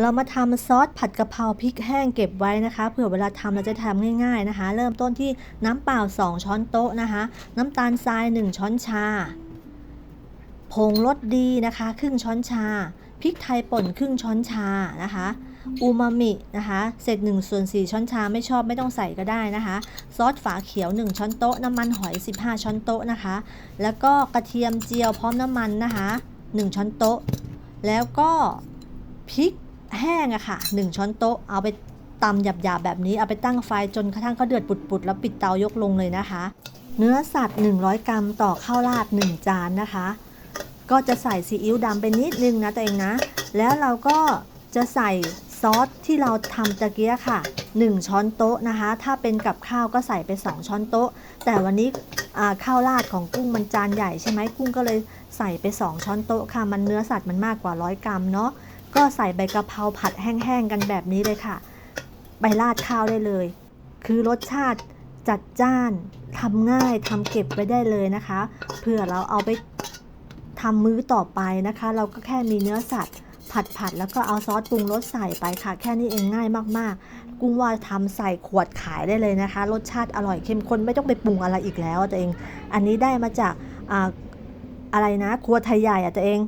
เรามาทำซอสผัดกะเพราพริกแห้งเก็บไว้นะคะเผื่อเวลาทำเราจะทำง่ายๆนะคะ เริ่มต้นที่น้ำเปล่า 2 ช้อนโต๊ะนะคะ น้ำตาลทราย 1 ช้อนชา ผงรสดีนะคะ ครึ่งช้อนชาพริกไทยป่นครึ่งช้อนชานะคะอูมามินะคะเศษ1ส่วน4ช้อนชาไม่ชอบไม่ต้องใส่ก็ได้นะคะ ซอสฝาเขียว 1 ช้อนโต๊ะ น้ำมันหอย 15 ช้อนโต๊ะนะคะ แล้วก็กระเทียมเจียวพร้อมน้ำมันนะคะ 1 ช้อนโต๊ะ แล้วก็พริก แห้งอะค่ะ1ช้อนโต๊ะเอาไปตำหยาบๆแบบนี้เอาไปตั้งไฟจนกระทั่งเขาเดือดปุดๆ แล้วปิดเตายกลงเลยนะคะ เนื้อสัตว์ 100 กรัมต่อข้าวราด 1 จานนะคะ ก็จะใส่ซีอิ๊วดำไปนิดนึงนะตัวเองนะ แล้วเราก็จะใส่ซอสที่เราทำตะเกียค่ะ 1 ช้อนโต๊ะนะคะ ถ้าเป็นกับข้าวก็ใส่ไป 2 ช้อนโต๊ะ แต่วันนี้ข้าวราดของกุ้งมันจานใหญ่ใช่ไหมกุ้งก็เลยใส่ไป 2 ช้อนโต๊ะค่ะ มันเนื้อสัตว์มันมากกว่า 100 กรัมเนาะ ก็ใส่ใบกะเพราผัดแห้งๆกันแบบนี้เลยค่ะไปราดข้าวได้เลย คือรสชาติจัดจ้านทำง่ายทำเก็บไว้ได้เลยนะคะเพื่อเราเอาไปทำมื้อต่อไปนะคะ เราก็แค่มีเนื้อสัตว์ ผัดผัดๆแล้วก็เอาซอสปรุงรสใส่ไปค่ะ แค่นี้เองง่ายมากๆ กุ้งว่าทำใส่ขวดขายได้เลยนะคะ รสชาติอร่อยเข้มข้นไม่ต้องไปปรุงอะไรอีกแล้วตัวเอง อันนี้ได้มาจากออะไรนะ ครัวไทยใหญ่อะตัวเอง